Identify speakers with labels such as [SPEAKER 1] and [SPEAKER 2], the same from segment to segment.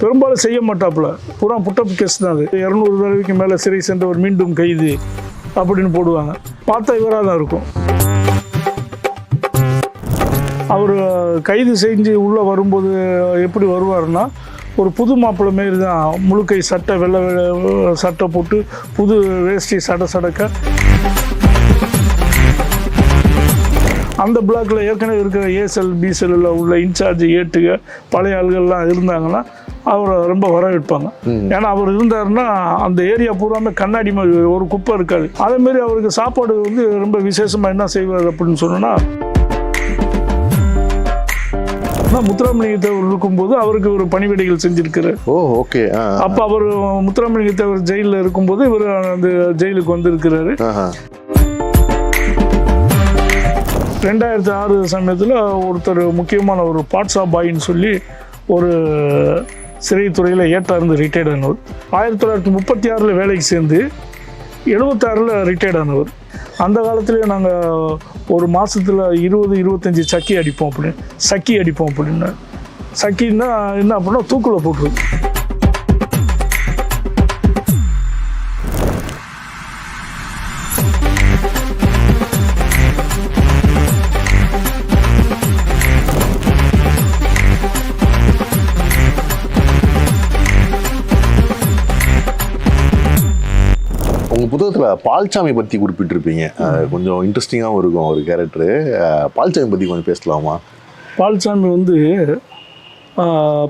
[SPEAKER 1] பெரும்பாலும் செய்ய மாட்டாப்புல. பூரா புட்டப் கேஸ் தான் அது. இரநூறு தடவைக்கு மேலே சிறை சென்றவர் மீண்டும் கைது அப்படின்னு போடுவாங்க. பார்த்தா இவராக தான் இருக்கும். அவர் கைது செஞ்சு உள்ளே வரும்போது எப்படி வருவாருன்னா ஒரு புது மாப்பிள்ளை மாரி தான். முழுக்கை சட்டை வெள்ளை வெள்ளை சட்டை போட்டு புது வேஷ்டி சடை சடக்க அந்த பிளாக்ல ஏற்கனவே இருக்கிற ஏசல் பிசெல்லில் உள்ள இன்சார்ஜ் ஏட்டுக பழைய ஆள்கள்லாம் இருந்தாங்கன்னா அவரை ரொம்ப வரவேற்பாங்க. ஏன்னா அவர் இருந்தாருன்னா அந்த ஏரியா பூராமே கண்ணாடி மாதிரி ஒரு குப்பை இருக்காது. அதே மாதிரி அவருக்கு சாப்பாடு வந்து ரொம்ப விசேஷமாக என்ன செய்வார் அப்படின்னு சொன்னோன்னா ஆனால் முத்துராமலிங்க தேவர் இருக்கும்போது அவருக்கு ஒரு பணிவிடைகள் செஞ்சிருக்காரு
[SPEAKER 2] ஓ ஓகே.
[SPEAKER 1] அப்போ அவர் முத்துராமலிங்க தேவர் ஜெயிலில் இருக்கும்போது இவர் அந்த ஜெயிலுக்கு வந்திருக்கிறாரு. ரெண்டாயிரத்தி ஆறு சமயத்தில் ஒருத்தர் முக்கியமான ஒரு பாட்ஸா பாயின்னு சொல்லி ஒரு சிறைத்துறையில் ஏற்றார்ந்து இருந்து ரிட்டையர்ட் ஆனவர். ஆயிரத்தி தொள்ளாயிரத்தி முப்பத்தி ஆறில் வேலைக்கு சேர்ந்து எழுபத்தாறில் ரிட்டையர்ட் ஆனவர். அந்த காலத்துலேயே நாங்கள் ஒரு மாதத்தில் இருபது இருபத்தஞ்சி சக்கி அடிப்போம் அப்படின்னு சக்கி அடிப்போம் அப்படின்னு. சக்கின்னா என்ன அப்படின்னா தூக்கில்
[SPEAKER 2] போட்டுருக்கு பால்சாமி பத்தி குறிப்பிட்டிருப்பீங்க. கொஞ்சம் இன்ட்ரெஸ்டிங்காகவும் இருக்கும் ஒரு கேரக்டர் பால்சாமி பத்தி கொஞ்சம் பேசலாமா?
[SPEAKER 1] பால்சாமி வந்து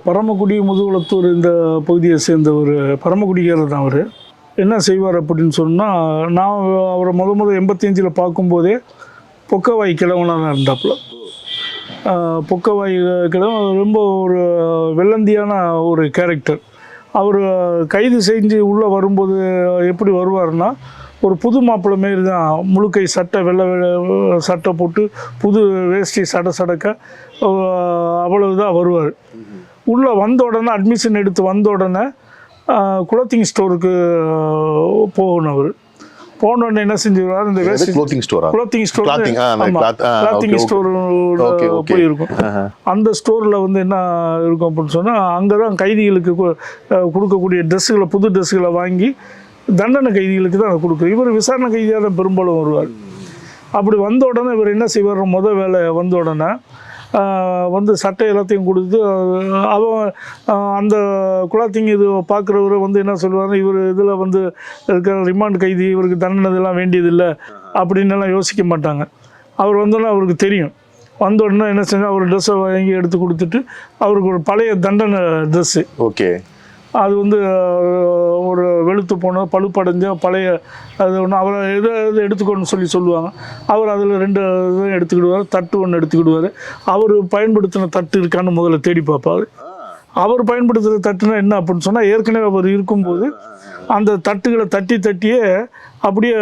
[SPEAKER 1] பரமக்குடி முதுகுளத்தூர் இந்த பகுதியை சேர்ந்த ஒரு பரமக்குடிக்காரர் தான் அவர். என்ன செய்வார் அப்படின்னு சொன்னால் நான் அவரை முத முத எண்பத்தஞ்சில் பார்க்கும்போதே பொக்கவாய் கிழவனாக தான் இருந்தாப்புல. பொக்கவாய் கிழவன் ரொம்ப ஒரு வெள்ளந்தியான ஒரு கேரக்டர் அவர் கைது செஞ்சு உள்ளே வரும்போது எப்படி வருவாருன்னா ஒரு புது மாப்பிள்ளை மாரி தான் முழுக்கை சட்டை வெள்ளை வெள்ளை சட்டை போட்டு புது வேஷ்டி சடை சடக்க அஹ் அவ்வளவுதான் வருவார். உள்ளே வந்த உடனே அட்மிஷன் எடுத்து வந்த உடனே குளத்திங் ஸ்டோருக்கு போகணும் அவர். போன உடனே என்ன செஞ்சுருவார்? இந்த வேஷ்டி
[SPEAKER 2] க்ளோத்திங் ஸ்டோரா
[SPEAKER 1] குளோத்திங் ஸ்டோர் கிளாத்திங். ஸ்டோர். போயிருக்கும். அந்த ஸ்டோரில் வந்து என்ன இருக்கும் அப்படின்னு சொன்னால் அங்கே தான் கைதிகளுக்கு கொடுக்கக்கூடிய ட்ரெஸ்ஸுகளை புது ட்ரெஸ்ஸுகளை வாங்கி தண்டனை கைதிகளுக்கு தான் அதை இவர் விசாரணை கைதியாக தான் பெரும்பாலும் வருவார். அப்படி வந்த உடனே இவர் என்ன செய்வார் முத வேலை வந்த உடனே வந்து சட்டை எல்லாத்தையும் கொடுத்து அவன் அந்த குலாத்திங் இது பார்க்குறவர் வந்து என்ன சொல்லுவார் இவர் இதில் வந்து இருக்கிற ரிமாண்ட் கைதி இவருக்கு தண்டனை இதெல்லாம் வேண்டியதில்லை அப்படின்னு எல்லாம் யோசிக்க மாட்டாங்க. அவர் வந்தோடனே அவருக்கு தெரியும். வந்த உடனே என்ன செஞ்சால் அவர் ட்ரெஸ்ஸை வாங்கி எடுத்து கொடுத்துட்டு அவருக்கு ஒரு பழைய தண்டனை ட்ரெஸ்ஸு
[SPEAKER 2] ஓகே.
[SPEAKER 1] அது வந்து ஒரு வெளுத்து போன பழுப்படைஞ்ச பழைய அது ஒன்று அவரை எதை எது எடுத்துக்கணும்னு சொல்லி சொல்லுவாங்க. அவர் அதில் ரெண்டு இதையும் எடுத்துக்கிடுவார் தட்டு ஒன்று எடுத்துக்கிடுவார். அவர் பயன்படுத்தின தட்டு இருக்கான்னு முதல்ல தேடி பார்ப்பார். அவர் பயன்படுத்துகிற தட்டுனா என்ன அப்படின்னு சொன்னால் ஏற்கனவே அவர் இருக்கும்போது அந்த தட்டுகளை தட்டி தட்டியே அப்படியே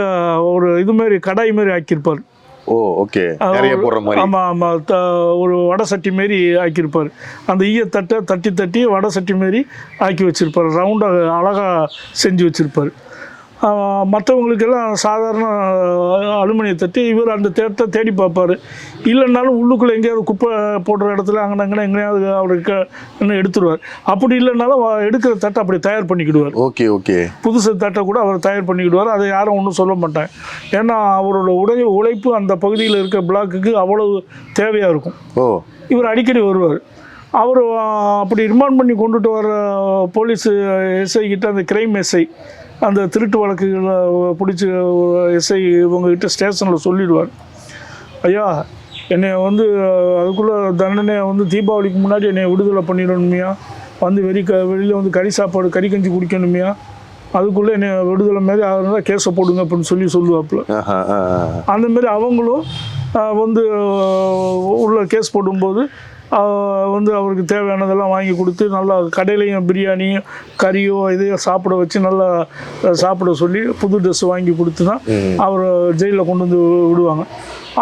[SPEAKER 1] ஒரு இது மாதிரி கடாய் மாதிரி ஆக்கியிருப்பார்.
[SPEAKER 2] ஓ ஓகே. நிறைய போடுற மாதிரி.
[SPEAKER 1] ஆமாம் ஆமாம் த ஒரு வடை சட்டி மாரி ஆக்கியிருப்பார். அந்த ஈயத்தட்டை தட்டி தட்டி வடை சட்டி மாரி ஆக்கி வச்சுருப்பார். ரவுண்டாக அழகாக செஞ்சு வச்சுருப்பார். மற்றவங்களுக்கெல்லாம் சாதாரண அலுமினிய தட்டி இவர் அந்த தேட்டை தேடி பார்ப்பார். இல்லைன்னாலும் உள்ளுக்குள்ளே எங்கேயாவது குப்பை போடுற இடத்துல அங்கே அங்கே எங்கேயாவது அவருக்கு இன்னும் எடுத்துருவார். அப்படி இல்லைன்னாலும் வ- எடுக்கிற தட்டை அப்படி தயார் பண்ணிக்கிடுவார்.
[SPEAKER 2] Okay okay.
[SPEAKER 1] புதுசு தட்டை கூட அவர் தயார் பண்ணிக்கிடுவார். அதை யாரும் ஒன்றும் சொல்ல மாட்டாங்க. ஏன்னா அவரோட உடைய உழைப்பு அந்த பகுதியில் இருக்க பிளாக்குக்கு அவ்வளவு தேவையாக இருக்கும்.
[SPEAKER 2] ஓ.
[SPEAKER 1] இவர் அடிக்கடி வருவார். அவர் அப்படி ரிமாண்ட் பண்ணி கொண்டுட்டு வர போலீஸ் எஸ்ஐ கிட்ட அந்த கிரைம் எஸ்ஐ அந்த திருட்டு வழக்குகளை பிடிச்சி எஸ்ஐ இவங்ககிட்ட ஸ்டேஷனில் சொல்லிடுவார். ஐயா என்னை வந்து அதுக்குள்ளே தண்டனை வந்து தீபாவளிக்கு முன்னாடி என்னை விடுதலை பண்ணிடணுமையா? வந்து வெறி க வெளியில் வந்து கறி சாப்பாடு கறி கஞ்சி குடிக்கணுமையா? அதுக்குள்ளே என்னை விடுதலை மாரி அதனால கேஸை போடுங்க அப்படின்னு சொல்லி சொல்லுவாப்புல.
[SPEAKER 2] ஆஹா, ஆ, ஆ.
[SPEAKER 1] அந்த மாதிரி அவங்களும் வந்து உள்ள கேஸ் போடும்போது வந்து அவருக்கு தேவையானதெல்லாம் வாங்கி கொடுத்து நல்லா கடையிலையும் பிரியாணியும் கறியோ இதையோ சாப்பிட வச்சு நல்லா சாப்பிட சொல்லி புது ட்ரெஸ் வாங்கி கொடுத்து தான் அவர் ஜெயிலில் கொண்டு வந்து விடுவாங்க.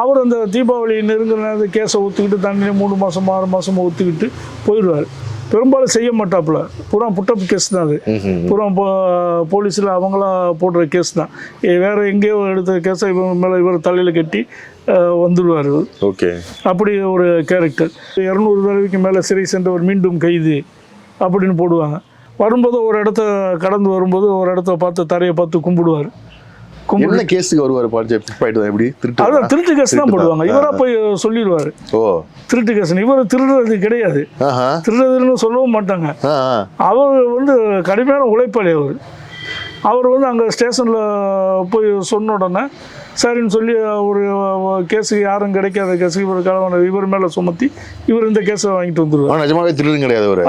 [SPEAKER 1] அவர் அந்த தீபாவளி நேரத்தில் கேஸை ஒத்துக்கிட்டு தண்டனை மூணு மாதம் ஆறு மாதமாக ஒத்துக்கிட்டு போயிடுவார். பெரும்பாலும் செய்ய மாட்டாப்புல. பூரா புட்டப் கேஸ் தான் அது. பூரா போலீஸில் அவங்களா போடுற கேஸ் தான். வேற எங்கேயோ எடுத்த கேஸை இவங்க மேலே இவர் தலையில் கட்டி வந்துடுவார்
[SPEAKER 2] ஓகே.
[SPEAKER 1] அப்படி ஒரு கேரக்டர் இரநூறு தடவைக்கு மேலே சிறை சென்றவர் மீண்டும் கைது அப்படின்னு போடுவாங்க. வரும்போது ஒரு இடத்த கடந்து வரும்போது ஒரு இடத்த பார்த்து தரையை பார்த்து கும்பிடுவார். கும்பிடு
[SPEAKER 2] என்ன கேஸுக்கு வருவார் பிப்பாயிட்டு தான் எப்படி? திருட்டு
[SPEAKER 1] திருட்டு கேஸ் தான் போடுவாங்க. இவரா போய் சொல்லிடுவார்.
[SPEAKER 2] ஓ.
[SPEAKER 1] திருட்டு கேஸ் இவர் திருடுறது கிடையாது. திருடுறதுன்னு சொல்லவும் மாட்டாங்க. அவர் வந்து கடுமையான உழைப்பாளி அவர். அவர் வந்து அங்கே ஸ்டேஷனில் போய் சொன்ன உடனே சரின்னு சொல்லி ஒரு கேஸுக்கு யாரும் கிடைக்காத கேஸுக்கு இவர் கலவன இவர் மேலே சுமத்தி இவர் இந்த கேஸை வாங்கிட்டு வந்துடுவார்
[SPEAKER 2] ஆனா நிஜமாவே திருடன் கிடையாது அவரு.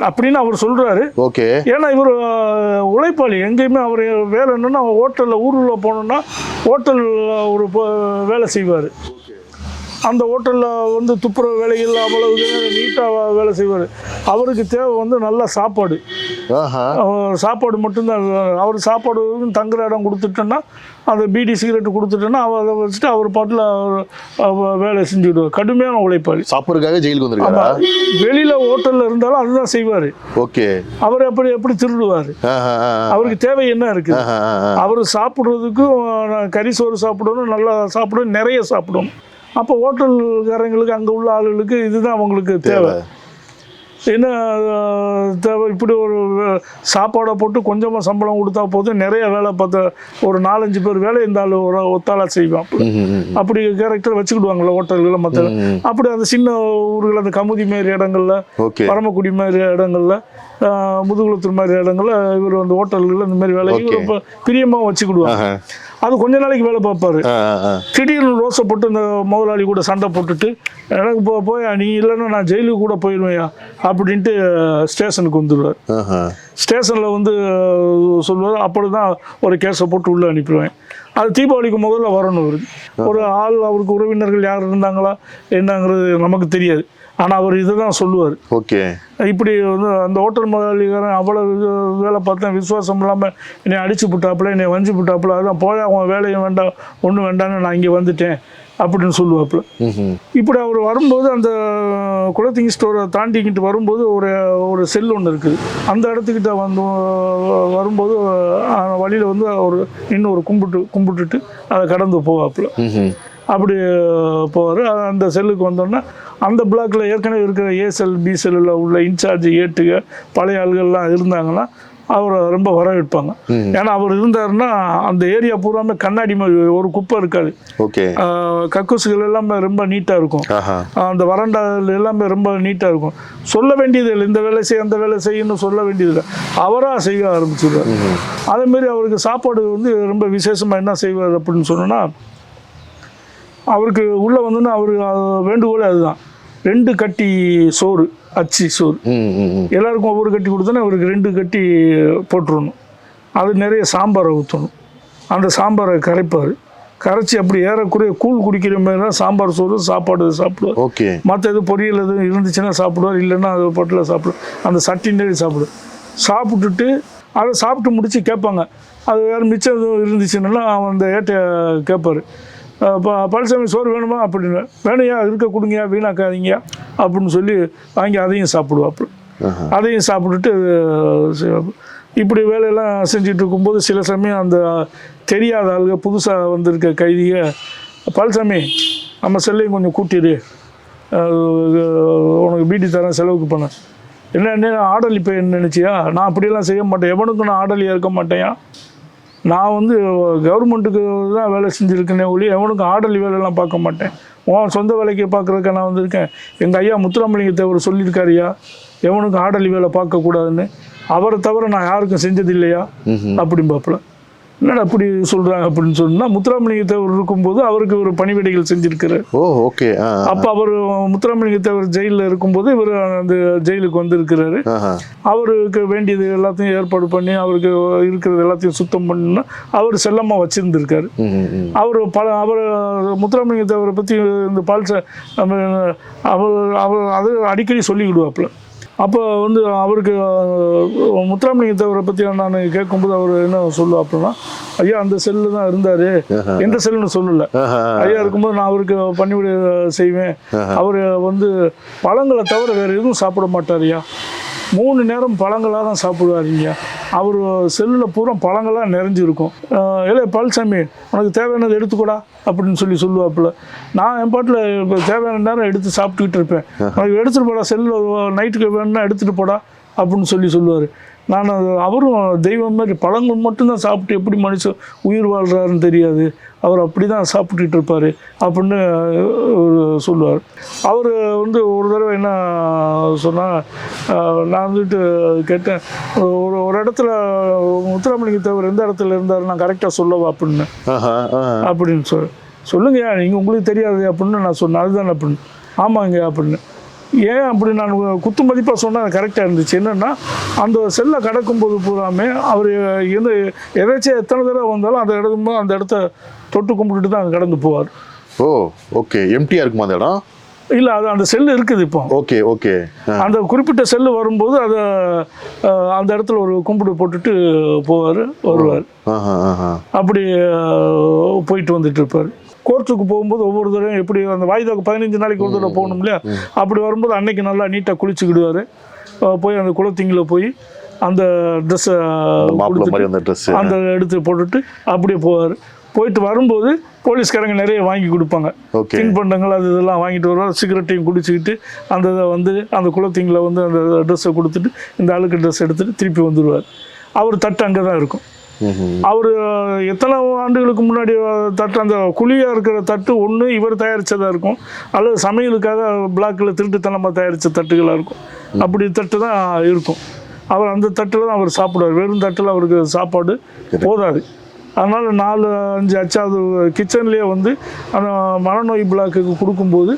[SPEAKER 1] அப்படின்னு அவர் சொல்கிறாரு
[SPEAKER 2] ஓகே.
[SPEAKER 1] ஏன்னா இவர் உழைப்பாளி. எங்கேயுமே அவர் வேலை என்னன்னா ஹோட்டலில் ஊரில் போனோன்னா ஹோட்டலில் ஒரு வேலை செய்வார். அந்த ஹோட்டலில் வந்து துப்புரவு வேலைகள் அவ்வளவு நீட்டாக வேலை செய்வார். அவருக்கு தேவை வந்து நல்ல சாப்பாடு. சாப்பாடு மட்டும்தான். அவர் சாப்பாடு தங்குற இடம் கொடுத்துட்டோன்னா அந்த பீடி சிகரெட் கொடுத்துட்டோன்னா அவர் அதை வச்சுட்டு அவர் பாட்டில் வேலை செஞ்சுடுவார். கடுமையான உழைப்பாளி.
[SPEAKER 2] சாப்பிட்றதுக்காக ஜெயிலுக்கு வந்திருக்காரா?
[SPEAKER 1] வெளியில் ஹோட்டலில் இருந்தாலும் அதுதான் செய்வார்.
[SPEAKER 2] ஓகே.
[SPEAKER 1] அவர் எப்படி எப்படி திருடுவார். அவருக்கு தேவை என்ன
[SPEAKER 2] ஆ.
[SPEAKER 1] அவர் சாப்பிட்றதுக்கும் கறி சோறு சாப்பிடணும் நல்லா சாப்பிடணும் நிறைய சாப்பிடணும். அப்போ ஹோட்டல்காரங்களுக்கு அங்கே உள்ள ஆளுகளுக்கு இதுதான் அவங்களுக்கு தேவை. என்ன தேவை? இப்படி ஒரு சாப்பாடை போட்டு கொஞ்சமாக சம்பளம் கொடுத்தா போதும். நிறைய வேலை பார்த்த ஒரு நாலஞ்சு பேர் வேலை இந்த ஆள் ஒரு ஒத்தாளாக செய்வான். அப்படி கேரக்டர் வச்சுக்கிடுவாங்கள்ல ஹோட்டல்களில் மற்ற. அப்படி அந்த சின்ன ஊர்கள் அந்த கமுதி மாரி இடங்கள்ல பரமக்குடி மாதிரி இடங்கள்ல முதுகுளத்தூர் மாதிரி இடங்கள்ல இவர் வந்து ஹோட்டல்கள் இந்த மாதிரி வேலை இவர் ரொம்ப பிரியமாக வச்சுக்கிடுவாங்க. அது கொஞ்ச நாளைக்கு வேலை பார்ப்பாரு. திடீர்னு ரோசை போட்டு இந்த முதலாளி கூட சண்டை போட்டுட்டு எனக்கு போ போயா நீ இல்லைன்னா நான் ஜெயிலுக்கு கூட போயிடுவேயா அப்படின்ட்டு ஸ்டேஷனுக்கு வந்துடுவார். ஸ்டேஷனில் வந்து சொல்லுவார் அப்படி தான் ஒரு கேஸை போட்டு உள்ளே அனுப்பிடுவேன். அது தீபாவளிக்கு முதல்ல வரணும் அவருக்கு ஒரு ஆள் அவருக்கு உறவினர்கள் யார் இருந்தாங்களா என்னங்கிறது நமக்கு தெரியாது. ஆனால் அவர் இதை தான் சொல்லுவார்.
[SPEAKER 2] ஓகே.
[SPEAKER 1] இப்படி வந்து அந்த ஹோட்டல் முதலாளிக்காரன் அவ்வளோ வேலை பார்த்தேன் விசுவாசம் இல்லாமல் என்னை அடிச்சு விட்டாப்புல என்னை வஞ்சி விட்டாப்புல அதான் போய் அவன் வேலையும் வேண்டாம் ஒன்றும் வேண்டாம்னு நான் இங்கே வந்துட்டேன் அப்படின்னு சொல்லுவாப்புல. இப்படி அவர் வரும்போது அந்த குலத்திங்கி ஸ்டோரை தாண்டிக்கிட்டு வரும்போது ஒரு ஒரு செல் ஒன்று இருக்குது. அந்த இடத்துக்கிட்ட வந்து வரும்போது வழியில் வந்து அவர் இன்னும் ஒரு கும்பிட்டு கும்பிட்டுட்டு அதை கடந்து போவாப்புல. அப்படி போவார். அந்த செல்லுக்கு வந்தோடனே அந்த பிளாக்ல ஏற்கனவே இருக்கிற ஏ செல் பி செல்லில் உள்ள இன்சார்ஜ் ஏட்டுக பழைய ஆள்கள்லாம் இருந்தாங்கன்னா அவரை ரொம்ப வரவேற்பாங்க. ஏன்னா அவர் இருந்தாருன்னா அந்த ஏரியா பூராமே கண்ணாடி ஒரு குப்பை இருக்காது. கக்கூசுகள் எல்லாமே ரொம்ப நீட்டாக இருக்கும். அந்த வறண்டா எல்லாமே ரொம்ப நீட்டாக இருக்கும். சொல்ல வேண்டியது இல்லை. இந்த வேலை செய் அந்த வேலை செய்யணும் சொல்ல வேண்டியது இல்லை. அவராக செய்ய ஆரம்பிச்சிடுவார். அதேமாரி அவருக்கு சாப்பாடு வந்து ரொம்ப விசேஷமாக என்ன செய்வார் அப்படின்னு சொன்னோன்னா அவருக்கு உள்ளே வந்துன்னா அவர் வேண்டுகோளே அதுதான். ரெண்டு கட்டி சோறு அச்சி சோறு. எல்லாருக்கும் ஒவ்வொரு கட்டி கொடுத்தோன்னா அவருக்கு ரெண்டு கட்டி போட்டுருணும் அது நிறைய சாம்பாரை ஊற்றணும் அந்த சாம்பாரை கரைப்பார். கரைச்சி அப்படி ஏறக்குறைய கூழ் குடிக்கிற மாதிரி தான் சாம்பார் சோறு சாப்பாடு சாப்பிடுவார்.
[SPEAKER 2] ஓகே.
[SPEAKER 1] மற்ற எது பொரியல் எதுவும் இருந்துச்சுன்னா சாப்பிடுவார் இல்லைன்னா அது பாட்டில் சாப்பிடுவார். அந்த சட்டினே சாப்பிடுவார். சாப்பிட்டுட்டு அதை சாப்பிட்டு முடிச்சு கேட்பாங்க. அது வேறு மிச்சம் எதுவும் இருந்துச்சுன்னா அவன் அந்த ஏட்டையை கேட்பார். பழசாமி சோறு வேணுமா? அப்படின்னு வேணுயா இருக்க கொடுங்கயா வீணாக்காதீங்க அப்படின்னு சொல்லி வாங்கி அதையும் சாப்பிடுவாப்புல. அதையும் சாப்பிட்டுட்டு. இப்படி வேலையெல்லாம் செஞ்சுட்டு இருக்கும்போது சில சமயம் அந்த தெரியாத ஆளுங்க புதுசாக வந்திருக்க கைதிக பழசாமி நம்ம செல்லையும் கொஞ்சம் கூட்டிடு. உனக்கு பீடி தரேன் செலவுக்கு பண்ண. என்ன என்ன ஆடல் இப்போ என்ன நினச்சியா? நான் அப்படியெல்லாம் செய்ய மாட்டேன். எவனுக்கும் நான் ஆடலியாக இருக்க மாட்டேயா நான் வந்து கவர்மெண்ட்டுக்கு தான் வேலை செஞ்சுருக்கேனே ஒழிய எவனுக்கும் ஆடலி வேலையெல்லாம் பார்க்க மாட்டேன். உன் சொந்த வேலைக்கு பார்க்குறதுக்கு நான் வந்திருக்கேன். எங்கள் ஐயா முத்துராமலிங்க தேவர் சொல்லியிருக்காருயா எவனுக்கும் ஆடலி வேலை பார்க்கக்கூடாதுன்னு. அவரை தவிர நான் யாருக்கும் செஞ்சது இல்லையா
[SPEAKER 2] ம்ஹும்.
[SPEAKER 1] அப்படிம்பாப்புல. என்னடா அப்படி சொல்கிறாங்க அப்படின்னு சொன்னால் முத்துராமலிங்க தேவர் இருக்கும்போது அவருக்கு ஒரு பணிவிடைகள் செஞ்சுருக்கிறார்
[SPEAKER 2] ஓ ஓகே.
[SPEAKER 1] அப்போ அவர் முத்துராமலிங்க தேவர் ஜெயிலில் இருக்கும்போது இவர் அந்த ஜெயிலுக்கு வந்திருக்கிறாரு. அவருக்கு வேண்டியது எல்லாத்தையும் ஏற்பாடு பண்ணி அவருக்கு இருக்கிறது எல்லாத்தையும் சுத்தம் பண்ணி அவர் செல்லமாக வச்சுருந்துருக்காரு. அவர் பல அவர் முத்துராமலிங்க தேவரை பற்றி இந்த பால்ச அவர் அவர் அது அடிக்கடி சொல்லிக்கிடுவாப்புல. அப்போ வந்து அவருக்கு அஹ், முத்துராமலிங்க தேவரை பற்றி நான் கேட்கும்போது அவர் என்ன சொல்லுவாப்புலன்னா ஐயா அந்த செல்லு தான் இருந்தார். எந்த செல்லுன்னு சொல்லலை. ஐயா இருக்கும்போது நான் அவருக்கு பணிவிடை செய்வேன். அவர் வந்து பழங்களை தவிர வேறு எதுவும் சாப்பிட மாட்டாருயா மூணு நேரம் பழங்களாக தான் சாப்பிடுவாருங்க அவர் செல்லில் பூரா பழங்களாக நிறைஞ்சிருக்கும். ஏலே பழனிசாமி உனக்கு தேவையானது எடுத்துக்கூடா அப்படின்னு சொல்லி சொல்லுவாப்புல. நான் என் பாட்டில் இப்போ தேவையான நேரம் எடுத்து சாப்பிட்டுக்கிட்டு இருப்பேன். உனக்கு எடுத்துகிட்டு போடா செல்லில் நைட்டுக்கு வேணும்னா எடுத்துகிட்டு போடா அப்படின்னு சொல்லி சொல்லுவார். நான் அவரும் தெய்வம் மாதிரி பழங்கள் மட்டும்தான் சாப்பிட்டு எப்படி மனுஷன் உயிர் வாழ்கிறாருன்னு தெரியாது. அவர் அப்படி தான் சாப்பிட்டுட்டு இருப்பார் அப்படின்னு சொல்லுவார். அவர் வந்து ஒரு தடவை என்ன சொன்னால் நான் வந்துட்டு கேட்டேன் ஒரு ஒரு இடத்துல முத்துராமலிங்க தேவர் எந்த இடத்துல இருந்தார் நான் கரெக்டாக சொல்லவா அப்படின்னு. அப்படின்னு சொல் சொல்லுங்கய்யா நீங்கள் உங்களுக்கு தெரியாது அப்படின்னு நான் சொன்னேன். அதுதான் அப்படின்னு. ஆமாங்க அப்படின்னு. ஏன் அப்படி நான் குத்து மதிப்பாக சொன்னால் கரெக்டாக இருந்துச்சு? என்னென்னா அந்த செல்லை கடக்கும்போது பூராமே அவர் எந்த எதாச்சும் எத்தனை தடவை வந்தாலும் அந்த இடத்துல அந்த இடத்த தொட்டு கும்பிட்டுட்டு தான் கடந்து போவார்.
[SPEAKER 2] ஓ ஓகே எம்டியா இருக்குமா அந்த இடம்?
[SPEAKER 1] இல்லை அது அந்த செல்லு இருக்குது இப்போ.
[SPEAKER 2] ஓகே ஓகே
[SPEAKER 1] அந்த குறிப்பிட்ட செல்லு வரும்போது அதை அந்த இடத்துல ஒரு கும்பிடு போட்டுட்டு போவார் வருவார். அப்படி போயிட்டு வந்துட்டு இருப்பார். கோர்ட்டுக்கு போகும்போது ஒவ்வொரு தடவையும் எப்படி அந்த வாய்தாக்கு பதினஞ்சு நாளைக்கு ஒரு தடவை போகணும் இல்லையா? அப்படி வரும்போது அன்னைக்கு நல்லா நீட்டாக குளிச்சுக்கிடுவார். போய் அந்த குளத்திங்கில் போய் அந்த ட்ரெஸ்ஸை
[SPEAKER 2] அந்த
[SPEAKER 1] எடுத்து போட்டுட்டு அப்படியே போவார். போயிட்டு வரும்போது போலீஸ்காரங்க நிறைய வாங்கி கொடுப்பாங்க. தின்பண்டங்கள் அது இதெல்லாம் வாங்கிட்டு வருவார். சிகரெட்டையும் குடிச்சிக்கிட்டு அந்த இதை வந்து அந்த குளத்திங்கில் வந்து அந்த ட்ரெஸ்ஸை கொடுத்துட்டு இந்த அழுக்கு ட்ரெஸ் எடுத்துட்டு திருப்பி வந்துடுவார் அவர் தட்டு அங்கே தான் இருக்கும். அவர் எத்தனை ஆண்டுகளுக்கு முன்னாடி தட்டு அந்த குழியாக இருக்கிற தட்டு ஒன்று இவர் தயாரித்ததாக இருக்கும். அல்லது சமையலுக்காக பிளாக்கில் திருட்டுத்தனமாக தயாரித்த தட்டுகளாக இருக்கும். அப்படி தட்டு தான் இருக்கும். அவர் அந்த தட்டில் தான் அவர் சாப்பிடுவார். வெறும் தட்டில் அவருக்கு சாப்பாடு போதாது. அதனால் நாலு அஞ்சு அச்சாவது கிச்சன்லேயே வந்து அந்த மனநோய் பிளாக்குக்கு கொடுக்கும்போது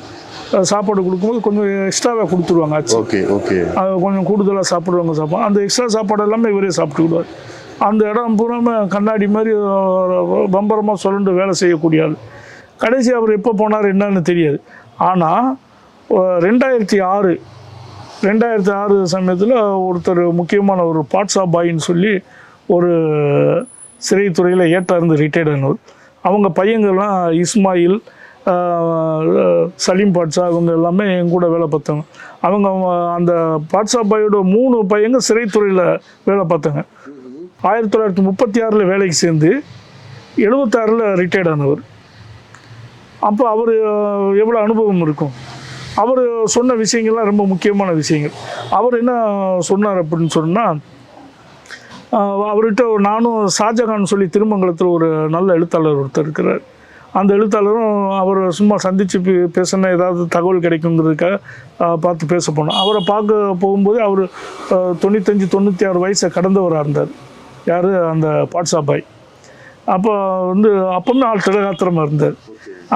[SPEAKER 1] சாப்பாடு கொடுக்கும்போது கொஞ்சம் எக்ஸ்ட்ராவாக கொடுத்துருவாங்க
[SPEAKER 2] ஓகே ஓகே.
[SPEAKER 1] அது கொஞ்சம் கூடுதலாக சாப்பிடுவாங்க. சாப்பிடுவோம் அந்த எக்ஸ்ட்ரா சாப்பாடு எல்லாமே இவரே சாப்பிட்டுக்கிடுவார். அந்த இடம் பூராம கண்ணாடி மாதிரி பம்பரமாக சுரண்டு வேலை செய்யக்கூடிய ஆள் கடைசி அவர் எப்போ போனார் என்னன்னு தெரியாது. ஆனால் ரெண்டாயிரத்தி ஆறு ரெண்டாயிரத்தி ஆறு சமயத்தில் ஒருத்தர் முக்கியமான ஒரு பாட்ஸா பாயின்னு சொல்லி ஒரு சிறைத்துறையில் ஏட்டா இருந்து ரிட்டையர்ட் ஆனவர். அவங்க பையங்கள்லாம் இஸ்மாயில் சலீம் பாட்ஷா அவங்க எல்லாமே என் கூட வேலை பார்த்தாங்க. அவங்க அந்த பாட்ஷா பாயோட மூணு பையங்க சிறைத்துறையில் வேலை பார்த்தாங்க. ஆயிரத்தி தொள்ளாயிரத்தி முப்பத்தி ஆறில் வேலைக்கு சேர்ந்து எழுபத்தாறில் ரிட்டையர்ட் ஆனவர். அப்போ அவர் எவ்வளோ அனுபவம் இருக்கும்? அவர் சொன்ன விஷயங்கள்லாம் ரொம்ப முக்கியமான விஷயங்கள். அவர் என்ன சொன்னார் அப்படின்னு சொன்னால் அவர்கிட்ட நானும் ஷாஜகான் சொல்லி திருமங்கலத்தில் ஒரு நல்ல எழுத்தாளர் ஒருத்தர் இருக்கிறார். அந்த எழுத்தாளரும் அவர் சும்மா சந்தித்து பேசின ஏதாவது தகவல் கிடைக்குங்கிறதுக்காக பார்த்து பேச போனோம் அவரை பார்க்க போகும்போது அவர் தொண்ணூத்தஞ்சு தொண்ணூற்றி ஆறு வயசை கடந்தவராக இருந்தார். யார்? அந்த பாட்ஷா பாய். அப்போ வந்து அப்பவுமே ஆள் திடகாத்திரமாக இருந்தார்.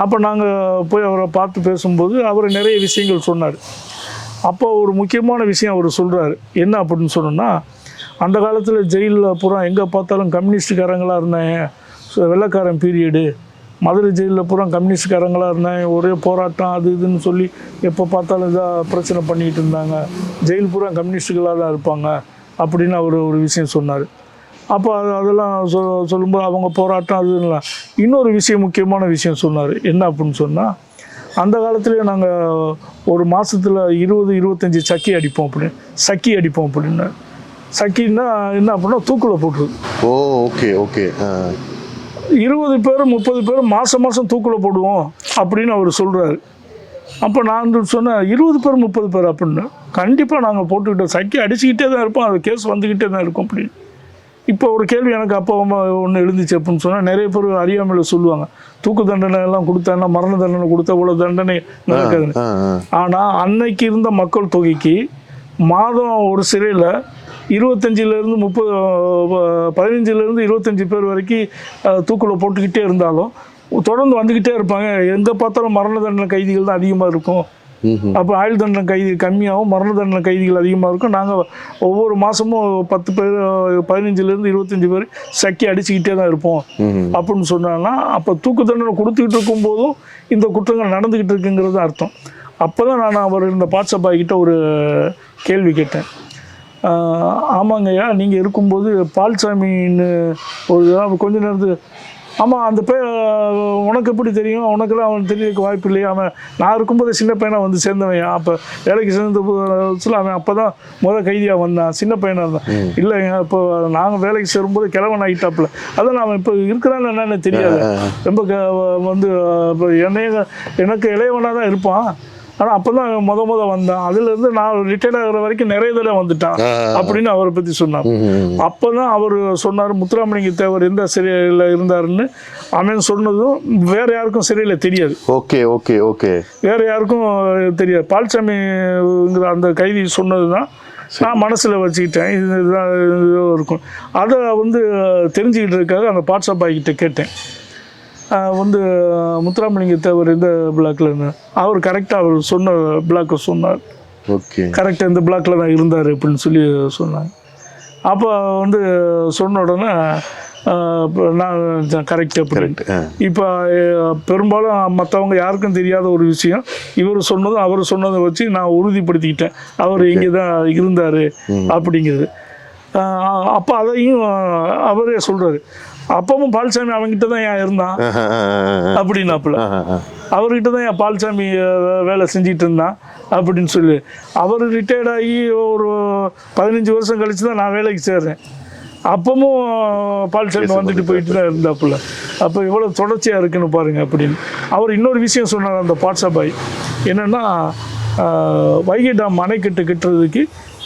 [SPEAKER 1] அப்போ நாங்கள் போய் அவரை பார்த்து பேசும்போது அவர் நிறைய விஷயங்கள் சொன்னார். அப்போ ஒரு முக்கியமான விஷயம் அவர் சொல்கிறாரு என்ன அப்படின்னு சொன்னோன்னா அந்த காலத்தில் ஜெயிலில் பூரா எங்கே பார்த்தாலும் கம்யூனிஸ்டுக்காரங்களாக இருந்தேன் வெள்ளக்காரன் வெள்ளைக்காரன் பீரியடு மதுரை ஜெயிலில் பூரா கம்யூனிஸ்டுக்காரங்களாக இருந்தேன் ஒரே போராட்டம் அது இதுன்னு சொல்லி எப்போ பார்த்தாலும் இதாக பிரச்சனை பண்ணிக்கிட்டு இருந்தாங்க. ஜெயில் பூரா கம்யூனிஸ்டுகளாக தான் இருப்பாங்க அப்படின்னு அவர் ஒரு விஷயம் சொன்னார். அப்போ அது அதெல்லாம் சொ சொல்லும்போது அவங்க போராட்டம் அதுலாம் இன்னொரு விஷயம் முக்கியமான விஷயம் சொன்னார். என்ன அப்படின்னு சொன்னால் அந்த காலத்துலேயே நாங்கள் ஒரு மாதத்தில் இருபது இருபத்தஞ்சி சக்கி அடிப்போம் அப்படின்னு சக்கி அடிப்போம் அப்படின்னு சக்கின்னா என்ன அப்படின்னா தூக்கில் போட்டுருது.
[SPEAKER 2] ஓ ஓகே ஓகே
[SPEAKER 1] இருபது பேர் முப்பது பேர் மாதம் மாதம் தூக்கில் போடுவோம் அப்படின்னு அவர் சொல்கிறாரு அப்போ நான் வந்து சொன்னேன் இருபது பேர் முப்பது பேர் அப்படின்னு கண்டிப்பாக நாங்கள் போட்டுக்கிட்டோம். சக்கி அடிச்சுக்கிட்டே தான் இருப்போம் அது கேஸ் வந்துக்கிட்டே தான் இருக்கும் அப்படின்னு இப்போ ஒரு கேள்வி எனக்கு அப்போ ஒன்று எழுந்துச்சு அப்படின்னு சொன்னால் நிறைய பேர் அறியாமையில் சொல்லுவாங்க. தூக்கு தண்டனை எல்லாம் கொடுத்தா மரண தண்டனை கொடுத்தா இவ்வளோ தண்டனை நடக்குதுன்னு. ஆனால் அன்னைக்கு இருந்த மக்கள் தொகைக்கு மாதம் ஒரு சிறையில் இருபத்தஞ்சிலேருந்து முப்பது பதினஞ்சுலேருந்து இருபத்தஞ்சி பேர் வரைக்கும் தூக்கில் போட்டுக்கிட்டே இருந்தாலும் தொடர்ந்து வந்துக்கிட்டே இருப்பாங்க. எங்கே பார்த்தாலும் மரண தண்டனை கைதிகள் தான் அதிகமாக இருக்கும். அப்போ ஆயுள் தண்டனை கைதி கம்மியாகவும் மரண தண்டனை கைதிகள் அதிகமாக இருக்கும். நாங்கள் ஒவ்வொரு மாதமும் பத்து பேர் பதினஞ்சுலேருந்து இருபத்தஞ்சி பேர் சக்கி அடிச்சுக்கிட்டே தான் இருப்போம். அப்படின்னு சொன்னாங்கன்னா அப்போ தூக்கு தண்டனை கொடுத்துக்கிட்டு இருக்கும்போதும் இந்த குற்றங்கள் நடந்துக்கிட்டு இருக்குங்கிறது அர்த்தம். அப்போ தான் நான் அவர் இந்த பாட்சப்பாய் கிட்ட ஒரு கேள்வி கேட்டேன். ஆமாங்கய்யா நீங்கள் இருக்கும்போது பால்சாமின்னு ஒரு கொஞ்ச நேரத்துக்கு ஆமாம் அந்த பே உனக்கு எப்படி தெரியும்? உனக்கெல்லாம் அவன் தெரியறதுக்கு வாய்ப்பு இல்லையா. அவன் நான் இருக்கும்போது சின்ன பையனாக வந்து சேர்ந்தவன். அப்போ வேலைக்கு சேர்ந்த புதுசுல அவன் அப்போ தான் முத கைதியாக வந்தான். சின்ன பையனாக இருந்தான். இல்லைங்க இப்போ நாங்கள் வேலைக்கு சேரும்போது கிழவன் ஆகிட்டாப்புல அதான் அவன் இப்போ இருக்கிறான்னு என்னன்னு தெரியாது. ரொம்ப க- வந்து இப்போ என்னைய எனக்கு இளையவனாக தான் இருப்பான். ஆனால் அப்போ தான் முத முத வந்தான். அதுலேருந்து நான் ரிட்டையர்ட் ஆகிற வரைக்கும் நிறைய தடவை வந்துட்டான் அப்படின்னு அவரை பற்றி சொன்னார். அப்போ தான் அவர் சொன்னார் முத்துராமலிங்க தேவர் எந்த சிறையில் இருந்தாருன்னு? அவன் சொன்னதும் வேற யாருக்கும் சிறையில் தெரியாது.
[SPEAKER 2] Okay okay okay.
[SPEAKER 1] வேற யாருக்கும் தெரியாது. பால்சாமிங்கிற அந்த கைதி சொன்னது தான் நான் மனசில் வச்சுக்கிட்டேன். இதுதான் இது இருக்கும். அதை வந்து தெரிஞ்சுக்கிட்டதுக்காக அந்த பாட்ஸாப்பாய் கிட்ட கேட்டேன். வந்து முத்துராமலிங்க தேவர் எந்த பிளாக்ல அவர் கரெக்டாக அவர் சொன்ன பிளாக்கை சொன்னார்.
[SPEAKER 2] ஓகே.
[SPEAKER 1] கரெக்டாக இந்த பிளாக்ல தான் இருந்தார் அப்படின்னு சொல்லி சொன்னாங்க. அப்போ வந்து சொன்ன உடனே நான் கரெக்ட் அப்படின்னு
[SPEAKER 2] கரெக்ட்
[SPEAKER 1] இப்போ பெரும்பாலும் மற்றவங்க யாருக்கும் தெரியாத ஒரு விஷயம். இவர் சொன்னதும் அவர் சொன்னதை வச்சு நான் உறுதிப்படுத்திக்கிட்டேன். அவர் இங்கே தான் இருந்தார் அப்படிங்கிறது. அப்போ அதையும் அவரே சொல்கிறாரு அப்பவும் பால்சாமி அவங்ககிட்ட தான் ஏன் இருந்தான்? அப்படின்னாப்புல. அவர்கிட்ட தான் என் பால்சாமி வேலை செஞ்சிட்டு இருந்தான்? அப்படின்னு சொல்லி. அவர் ரிட்டையர்ட் ஆகி ஒரு பதினஞ்சு வருஷம் கழிச்சு தான் நான் வேலைக்கு சேர்றேன். அப்பவும் பால்சாமி வந்துட்டு போயிட்டு தான் இருந்தாப்புல. அப்போ இவ்வளோ தொடர்ச்சியாக இருக்குன்னு பாருங்க அப்படின்னு. அவர் இன்னொரு விஷயம் சொன்னார் அந்த பாட்ஸாபாய் என்னென்னா வைகை டேம் அணைக்கட்டு கட்டுறதுக்கு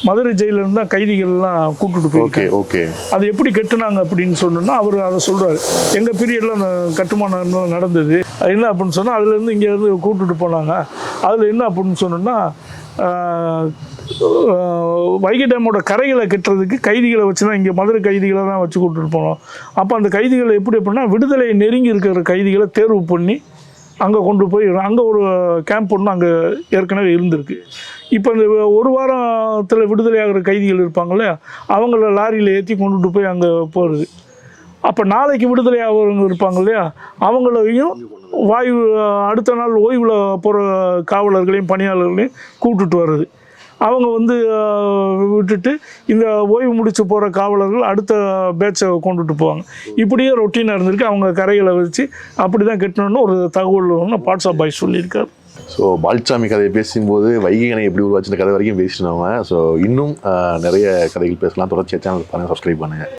[SPEAKER 1] மதுரை ஜெயிலிருந்து தான் கைதிகள்லாம் கூட்டுட்டு போயிருக்காங்க.
[SPEAKER 2] Okay okay.
[SPEAKER 1] அது எப்படி கட்டுனாங்க அப்படின்னு சொன்னோன்னா அவர் அதை சொல்றாரு. எங்கள் பீரியடில் அந்த கட்டுமானம் நடந்தது. அது என்ன அப்படின்னு சொன்னால் அதுலேருந்து இங்கேருந்து கூட்டுட்டு போனாங்க. அதில் என்ன அப்படின்னு ஆஹ், வைகை டேமோட கரைகளை கட்டுறதுக்கு கைதிகளை வச்சு தான் இங்கே மதுரை கைதிகளை தான் வச்சு கூட்டிட்டு போனோம். அப்போ அந்த கைதிகளை எப்படி அப்படின்னா விடுதலை நெருங்கி இருக்கிற கைதிகளை தேர்வு பண்ணி அங்கே கொண்டு போய் அங்கே ஒரு கேம்ப் ஒன்று அங்கே ஏற்கனவே இருந்திருக்கு. இப்போ இந்த ஒரு வாரத்தில் விடுதலையாகிற கைதிகள் இருப்பாங்க இல்லையா? அவங்கள லாரியில் ஏற்றி கொண்டுட்டு போய் அங்கே போகிறது அப்போ நாளைக்கு விடுதலை ஆகிறவங்க இருப்பாங்க இல்லையா? அவங்களையும் வாயு அடுத்த நாள் ஓய்வில் போகிற காவலர்களையும் பணியாளர்களையும் கூப்பிட்டுட்டு வர்றது. அவங்க வந்து விட்டுட்டு இந்த ஓய்வு முடிச்சு போகிற காவலர்கள் அடுத்த பேட்சை கொண்டுட்டு போவாங்க. இப்படியே ரொட்டீனாக இருந்திருக்கு. அவங்க கரைகளை வச்சு அப்படி தான் கட்டணும்னு ஒரு தகவல் ஒன்று பாட்ஸா பாய் சொல்லியிருக்காரு.
[SPEAKER 2] ஸோ பால்சாமி கதையை பேசும்போது வைகை எப்படி உருவாச்சுன்ற கதை வரைக்கும் பேசினவங்க ஸோ இன்னும் நிறைய கதைகள் பேசலாம். தொடர்ச்சியாக சேனல் பாருங்கள் சப்ஸ்கிரைப் பண்ணுங்கள்